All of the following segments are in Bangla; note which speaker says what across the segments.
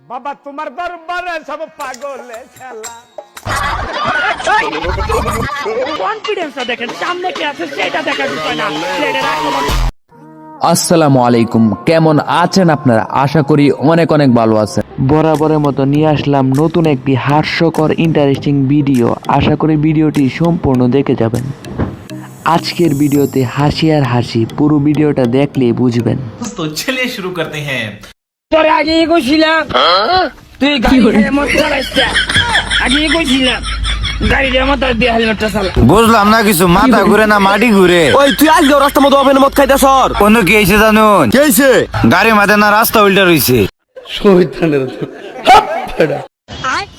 Speaker 1: বাবা তোমার দরবারে সব পাগলে খেলা
Speaker 2: কনফিডেন্সটা দেখেন সামনে কে আছে সেটা দেখার বিষয় না।
Speaker 3: আসসালামু আলাইকুম। কেমন আছেন আপনারা? আশা করি অনেক অনেক ভালো আছেন। বরাবরের মতো নিয়ে আসলাম নতুন একটি হাস্যকর ইন্টারেস্টিং ভিডিও আশা করি ভিডিওটি সম্পূর্ণ দেখে যাবেন। আজকের ভিডিওতে হাসি আর হাসি পুরো ভিডিওটা দেখলে বুঝবেন।
Speaker 4: তো চলে শুরু করতে হ্যাঁ।
Speaker 2: তোর আগে এগোছিলাম। হ্যাঁ? তুই গাড়ি মত চালাইছিস। আগে এগোছিলাম।
Speaker 5: বুঝলাম না কিছু মাথা ঘুরে না মাটি ঘুরে?
Speaker 6: ওই তুই আজকে রাস্তা মতো অপেন মত খাইতে সর
Speaker 5: কোন কি হয়েছে জানুন?
Speaker 6: কেছে
Speaker 5: গাড়ি মাঝে না রাস্তা উল্টা রয়েছে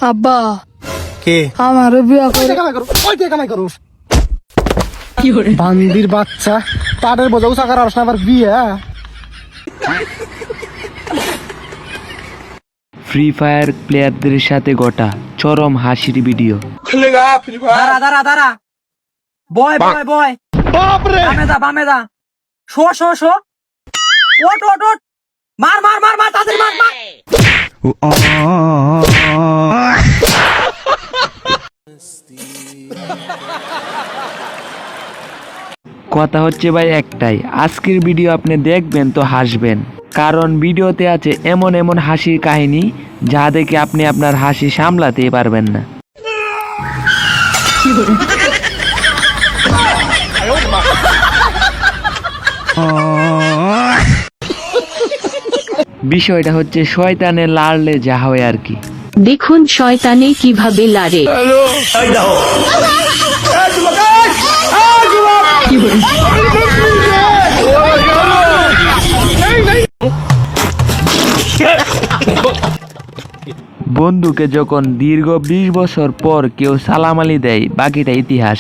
Speaker 7: আব্বা।
Speaker 6: কে?
Speaker 7: আমার বিয়া করে।
Speaker 6: কামাই করো? ওই কে কামাই করো? বান্দির বাচ্চা। পাটের বোঝা উষা করার আবার বিয়ে।
Speaker 3: ফ্রি ফায়ার প্লেয়ারদের সাথে গোটা চরম হাসির ভিডিও
Speaker 8: দাঁড়া দাঁড়া দাঁড়া। বয় বয় বয়। বামে দা বামে দা। শো শো শো। ওট ওট ওট মার মার মার মার তাদের মার মার।
Speaker 3: কথা হচ্ছে ভাই একটাই আজকের ভিডিও আপনি দেখবেন তো হাসবেন। কারণ ভিডিওতে আছে এমন এমন হাসির কাহিনী যা দেখে আপনি আপনার হাসি সামলাতে পারবেন না। বিষয়টা হচ্ছে শয়তানে লাড়লে যা হয় আর কি।
Speaker 9: দেখুন শয়তানে কীভাবে লারে
Speaker 3: বন্ধুকে যখন দীর্ঘ বিশ বছর পর কেউ সালাম আলি দেয় বাকিটা ইতিহাস।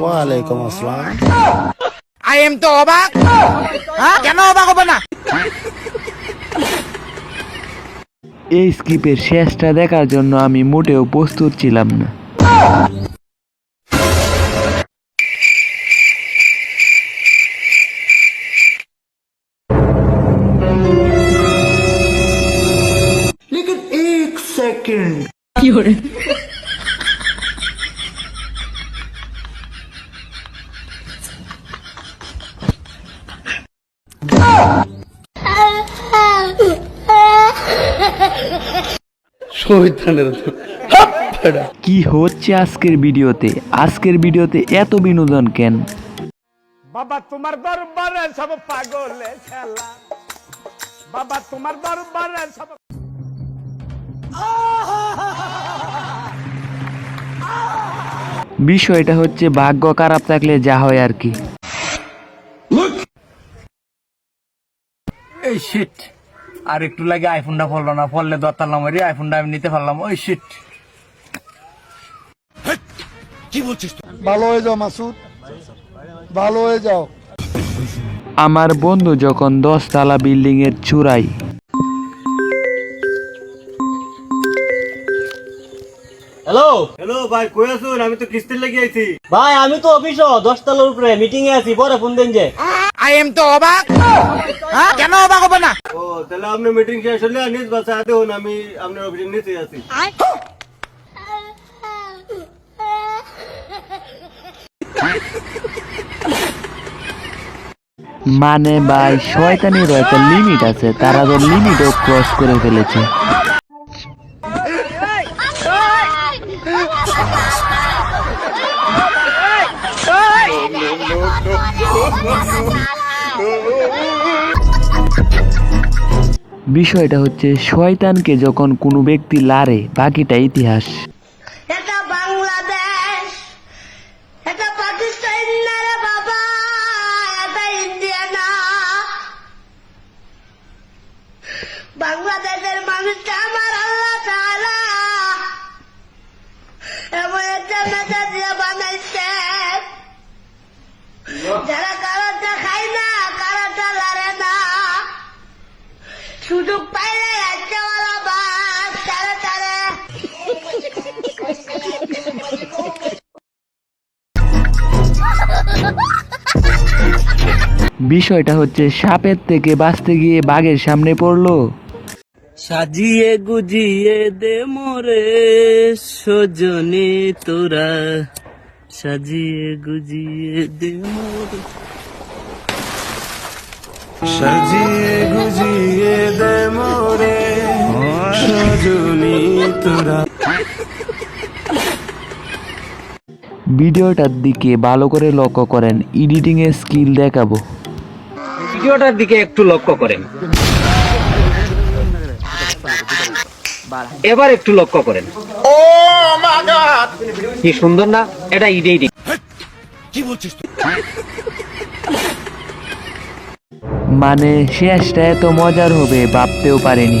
Speaker 6: ওয়ালাইকুম আসসালাম।
Speaker 2: আই এম তো অবাক। হ্যাঁ? কেন অবাক হবে না?
Speaker 3: এই স্কিপের শেষটা দেখার জন্য আমি মোটেও প্রস্তুত ছিলাম না। কি হচ্ছে আজকের ভিডিওতে? আজকের ভিডিওতে এত বিনোদন কেন?
Speaker 1: বাবা তোমার দরবারে সব পাগলে খেলা বাবা তোমার দরবারে সব
Speaker 3: বিষয়টা হচ্ছে ভাগ্য খারাপ থাকলে যা হয় আর কি।
Speaker 5: এই শিট আর একটু লাগে আইফোনটা ফললো না ফললে দরতালাম রে আইফোনটা আমি নিতে পারলাম। ওই শিট কি বলছিস
Speaker 6: ভালো হয়ে যাও মাসুদ। ভালো হয়ে যাও।
Speaker 3: আমার বন্ধু যখন দশতলা বিল্ডিং এর চূড়ায়
Speaker 6: হ্যালো?
Speaker 5: হ্যালো ভাই কই আছুন আমি তো কিস্তির লাগি আইছি।
Speaker 6: ভাই আমি তো অফিস দশ তলার উপরে মিটিং এ আছি পরে ফোন দেন যে।
Speaker 2: আই এম তো অবাক হ্যাঁ কেন অবাক হবে না?
Speaker 5: ও তাহলে আপনি মিটিং শেষ হলে নিজ বাসা আমি আপনার আছি।
Speaker 3: মানে ভাই শয়তানিরও একটা লিমিট আছে তারা তো লিমিটও ক্রস করে ফেলেছে। বিষয়টা হচ্ছে শয়তানকে যখন কোনো ব্যক্তি লারে বাকিটা ইতিহাস। বিষয়টা হচ্ছে সাপের থেকে বাঁচতে গিয়ে বাঘের সামনে পড়ল।
Speaker 2: সাজিয়ে গুজিয়ে দে মোরে, সজনে তোরা। সাজিয়ে গুজিয়ে দে মোরে।
Speaker 3: ভিডিওটার দিকে ভালো করে লক্ষ্য করেন এডিটিং এর স্কিল দেখাবো।
Speaker 8: ভিডিওটার দিকে একটু লক্ষ্য করেন। এবার একটু লক্ষ্য করেন। ও কি সুন্দর না? এটা ইডে ইডে
Speaker 3: মানে শেষটা এত মজার হবে ভাবতেও পারেনি।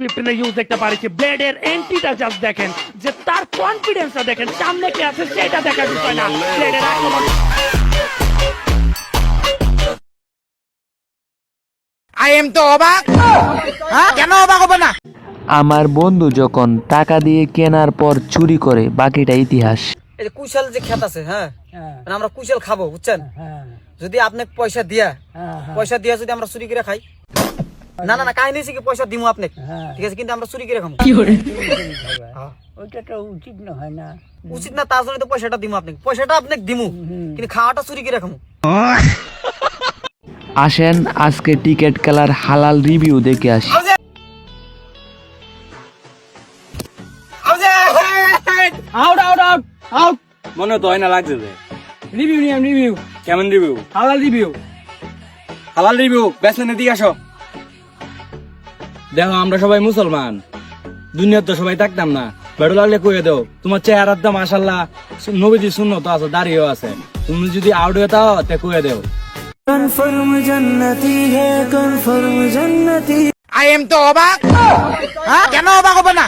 Speaker 1: ক্লিপটিনে ইউজ দেখতে পারিছি ব্লেডের এন্টিটা জাস্ট দেখেন যে তার কনফিডেন্সটা দেখেন সামনে কি আছে সেটা দেখার বিষয় না। ব্লেডের আক্রমণ।
Speaker 3: আমার বন্ধু যখন টাকা দিয়ে কেনার পর চুরি করে বাকিটা ইতিহাস।
Speaker 8: এই যে কুশাল যে খেত আছে হ্যাঁ? মানে আমরা কুশাল খাব বুঝছেন? যদি আপনি পয়সা দিয়া পয়সা দিয়া যদি আমরা চুরি করে খাই না না না কাহিনী কি? পয়সা দিমু আপনি ঠিক আছে কিন্তু আমরা চুরি করে খাব
Speaker 2: ওইটা তো উচিত নয় না।
Speaker 8: উচিত না তার জন্য তো পয়সাটা দিমু আপনি পয়সাটা আপনি দিমু কিন্তু খাওয়াটা চুরি করে খাব
Speaker 3: আসেন আজকে টিকেট খেলার হালাল রিভিউ দেখে আসি।
Speaker 8: আউট আউট আউট আউট মনে তো হয় না লাগছে যে। রিভিউ নিয়াম রিভিউ কেমন রিভিউ হালাল রিভিউ হালাল রিভিউ বেসনে দিয়ে আসো। দেখো আমরা সবাই মুসলমান। দুনিয়ার তো সবাই থাকতাম না। বেড়ো লাগলে কয়ে দাও তোমার চেহারার দাম মাসাল্লাহ নবীজি শূন্য তো আছে দাঁড়িয়েও আছে। তুমি যদি আউট হয়ে তাও তে কয়ে দেও।
Speaker 1: আই এম তো অবাক। কেন অবাক হবে না?